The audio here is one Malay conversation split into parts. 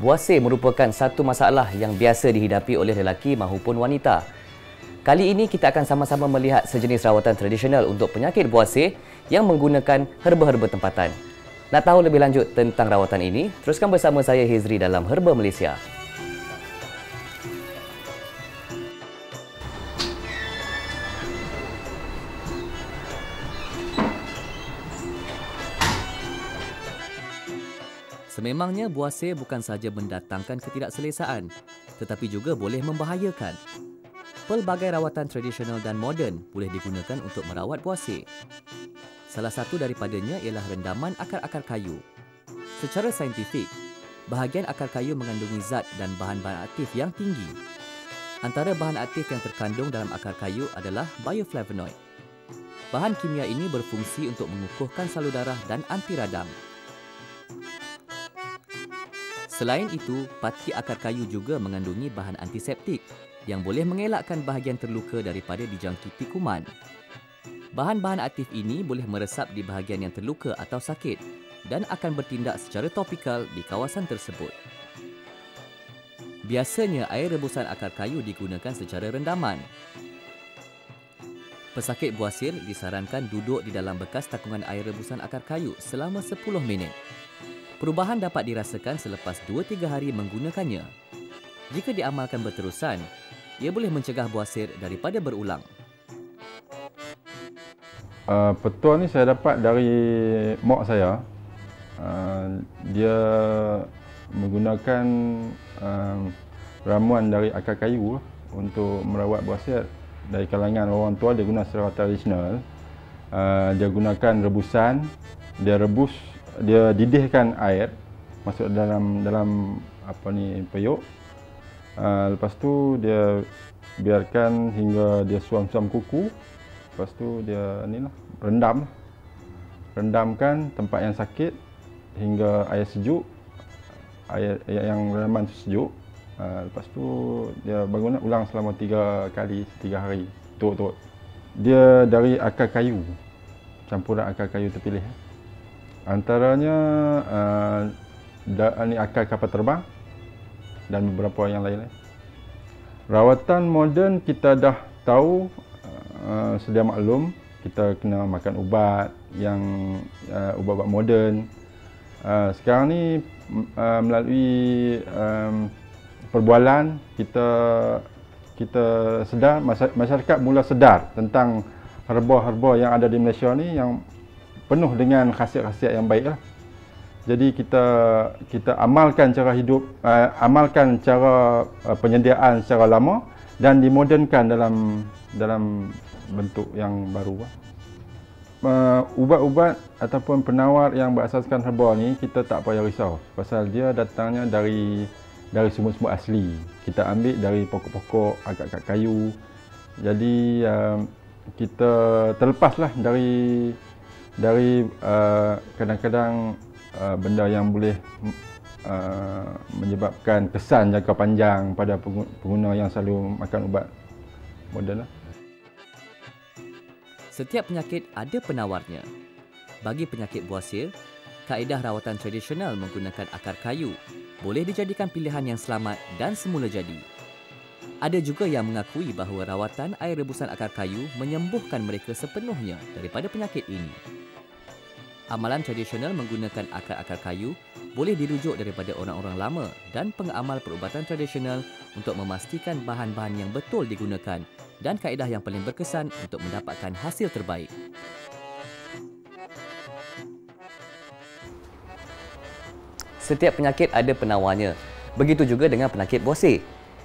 Buasir merupakan satu masalah yang biasa dihidapi oleh lelaki maupun wanita. Kali ini kita akan sama-sama melihat sejenis rawatan tradisional untuk penyakit buasir yang menggunakan herba-herba tempatan. Nak tahu lebih lanjut tentang rawatan ini? Teruskan bersama saya Hizri dalam Herba Malaysia. Sememangnya buasir bukan sahaja mendatangkan ketidakselesaan tetapi juga boleh membahayakan. Pelbagai rawatan tradisional dan moden boleh digunakan untuk merawat buasir. Salah satu daripadanya ialah rendaman akar-akar kayu. Secara saintifik, bahagian akar kayu mengandungi zat dan bahan-bahan aktif yang tinggi. Antara bahan aktif yang terkandung dalam akar kayu adalah bioflavonoid. Bahan kimia ini berfungsi untuk mengukuhkan salur darah dan anti radang. Selain itu, pati akar kayu juga mengandungi bahan antiseptik yang boleh mengelakkan bahagian terluka daripada dijangkiti kuman. Bahan-bahan aktif ini boleh meresap di bahagian yang terluka atau sakit dan akan bertindak secara topikal di kawasan tersebut. Biasanya air rebusan akar kayu digunakan secara rendaman. Pesakit buasir disarankan duduk di dalam bekas takungan air rebusan akar kayu selama 10 minit Perubahan dapat dirasakan selepas 2-3 hari menggunakannya. Jika diamalkan berterusan, ia boleh mencegah buasir daripada berulang. Uh, petua ni saya dapat dari mak saya. Uh, dia menggunakan uh, ramuan dari akar kayu untuk merawat buasir. Dari kalangan orang tua dia guna secara tradisional. Uh, dia gunakan rebusan, dia rebus dia didihkan air masuk dalam dalam apa ni periuk. Uh, lepas tu dia biarkan hingga dia suam-suam kuku. Lepas tu dia ni lah rendam. Rendamkan tempat yang sakit hingga air sejuk air, air yang rendaman tu sejuk. Uh, lepas tu dia bangun ulang selama tiga kali tiga hari. Turut-turut dia dari akar kayu. Campuran akar kayu terpilih Antaranya uh, da, ini akar kapal terbang dan beberapa yang lain. Rawatan moden kita dah tahu uh, sedia maklum kita kena makan ubat yang uh, ubat-ubat moden. Uh, sekarang ni uh, melalui um, perbualan kita kita sedar masyarakat mula sedar tentang herba-herba yang ada di Malaysia ni yang penuh dengan khasiat-khasiat yang baik lah. Jadi kita kita amalkan cara hidup, uh, amalkan cara uh, penyediaan secara lama dan dimodernkan dalam dalam bentuk yang baru. Uh, ubat-ubat ataupun penawar yang berasaskan herba ni kita tak payah risau pasal dia datangnya dari dari sumber-sumber asli. Kita ambil dari pokok-pokok, agak-agak kayu. Jadi uh, kita terlepaslah dari dari uh, kadang-kadang uh, benda yang boleh uh, menyebabkan kesan jangka panjang pada pengguna yang selalu makan ubat moden. Lah. Setiap penyakit ada penawarnya. Bagi penyakit buasir, kaedah rawatan tradisional menggunakan akar kayu boleh dijadikan pilihan yang selamat dan semula jadi. Ada juga yang mengakui bahawa rawatan air rebusan akar kayu menyembuhkan mereka sepenuhnya daripada penyakit ini. Amalan tradisional menggunakan akar-akar kayu boleh dirujuk daripada orang-orang lama dan pengamal perubatan tradisional untuk memastikan bahan-bahan yang betul digunakan dan kaedah yang paling berkesan untuk mendapatkan hasil terbaik. Setiap penyakit ada penawarnya. Begitu juga dengan penyakit bosir.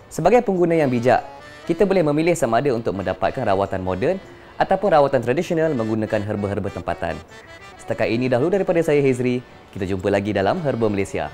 Sebagai pengguna yang bijak, kita boleh memilih sama ada untuk mendapatkan rawatan moden ataupun rawatan tradisional menggunakan herba-herba tempatan. Setakat ini dahulu daripada saya Hezri. Kita jumpa lagi dalam Herba Malaysia.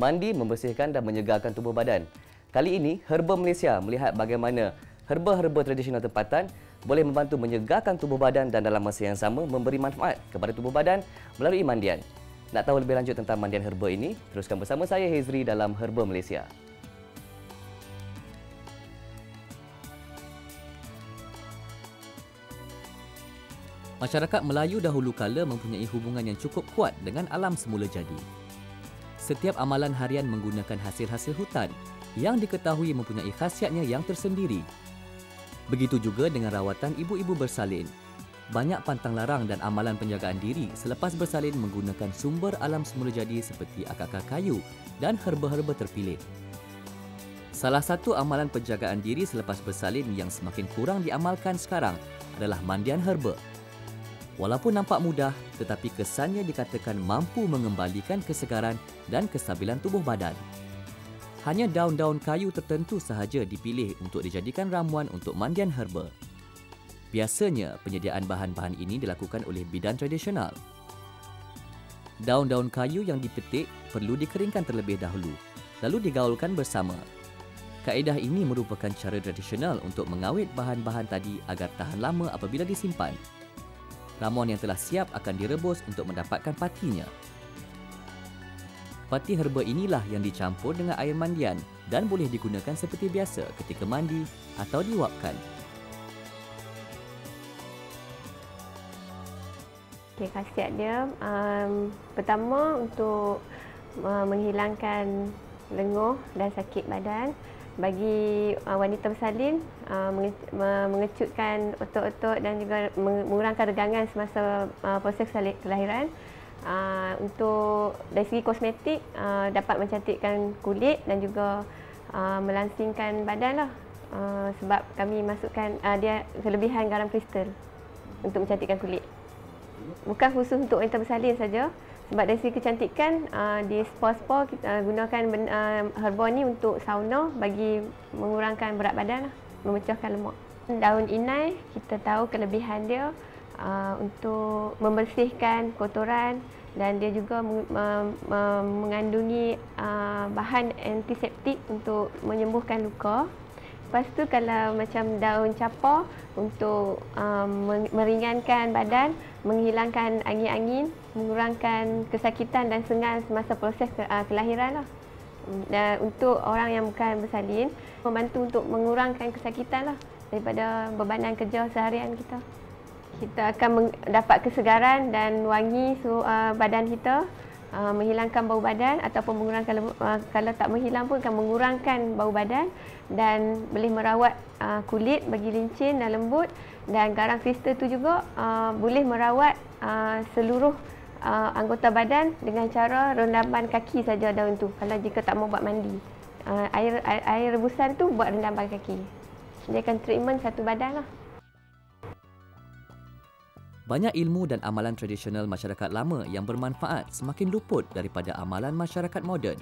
Mandi, membersihkan dan menyegarkan tubuh badan. Kali ini, Herba Malaysia melihat bagaimana herba-herba tradisional tempatan boleh membantu menyegarkan tubuh badan dan dalam masa yang sama memberi manfaat kepada tubuh badan melalui mandian. Nak tahu lebih lanjut tentang mandian herba ini? Teruskan bersama saya Hezri dalam Herba Malaysia. Masyarakat Melayu dahulu kala mempunyai hubungan yang cukup kuat dengan alam semula jadi. Setiap amalan harian menggunakan hasil-hasil hutan yang diketahui mempunyai khasiatnya yang tersendiri Begitu juga dengan rawatan ibu-ibu bersalin. Banyak pantang larang dan amalan penjagaan diri selepas bersalin menggunakan sumber alam semula jadi seperti akar-akar kayu dan herba-herba terpilih. Salah satu amalan penjagaan diri selepas bersalin yang semakin kurang diamalkan sekarang adalah mandian herba. Walaupun nampak mudah, tetapi kesannya dikatakan mampu mengembalikan kesegaran dan kestabilan tubuh badan hanya daun-daun kayu tertentu sahaja dipilih untuk dijadikan ramuan untuk mandian herba. Biasanya, penyediaan bahan-bahan ini dilakukan oleh bidan tradisional. Daun-daun kayu yang dipetik perlu dikeringkan terlebih dahulu, lalu digaulkan bersama. Kaedah ini merupakan cara tradisional untuk mengawet bahan-bahan tadi agar tahan lama apabila disimpan. Ramuan yang telah siap akan direbus untuk mendapatkan patinya. Pati herba inilah yang dicampur dengan air mandian dan boleh digunakan seperti biasa ketika mandi atau diuapkan. Okay, khasiat dia um, pertama untuk uh, menghilangkan lenguh dan sakit badan bagi uh, wanita bersalin uh, mengecutkan otot-otot dan juga mengurangkan regangan semasa uh, proses kelahiran uh, untuk dari segi kosmetik uh, dapat mencantikkan kulit dan juga uh, melangsingkan badan lah. Uh, sebab kami masukkan uh, dia kelebihan garam kristal untuk mencantikkan kulit. Bukan khusus untuk wanita bersalin saja sebab dari segi kecantikan uh, di spa-spa kita uh, gunakan uh, herba ni untuk sauna bagi mengurangkan berat badan lah, memecahkan lemak. Daun inai kita tahu kelebihan dia uh, untuk membersihkan kotoran dan dia juga mengandungi uh, bahan antiseptik untuk menyembuhkan luka. Lepas tu kalau macam daun capar untuk um, meringankan badan, menghilangkan angin-angin, mengurangkan kesakitan dan sengal semasa proses ke, uh, kelahiran lah. Dan untuk orang yang bukan bersalin, membantu untuk mengurangkan kesakitan lah daripada bebanan kerja seharian kita kita akan dapat kesegaran dan wangi uh, badan kita uh, menghilangkan bau badan ataupun mengurangkan uh, kalau tak menghilang pun akan mengurangkan bau badan dan boleh merawat uh, kulit bagi lincin dan lembut dan garam kristal tu juga uh, boleh merawat uh, seluruh uh, anggota badan dengan cara rendaman kaki saja daun tu. Kalau jika tak mau buat mandi uh, air, air air rebusan tu buat rendaman kaki. Dia akan treatment satu badan lah banyak ilmu dan amalan tradisional masyarakat lama yang bermanfaat semakin luput daripada amalan masyarakat moden.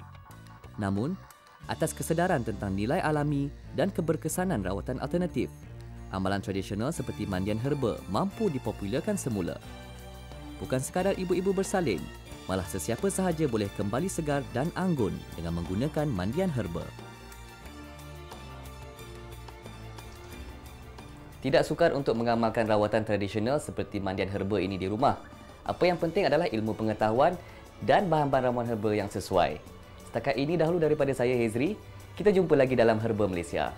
Namun, atas kesedaran tentang nilai alami dan keberkesanan rawatan alternatif, amalan tradisional seperti mandian herba mampu dipopularkan semula. Bukan sekadar ibu-ibu bersalin, malah sesiapa sahaja boleh kembali segar dan anggun dengan menggunakan mandian herba. Tidak sukar untuk mengamalkan rawatan tradisional seperti mandian herba ini di rumah. Apa yang penting adalah ilmu pengetahuan dan bahan-bahan ramuan herba yang sesuai. Setakat ini dahulu daripada saya Hezri. Kita jumpa lagi dalam Herba Malaysia.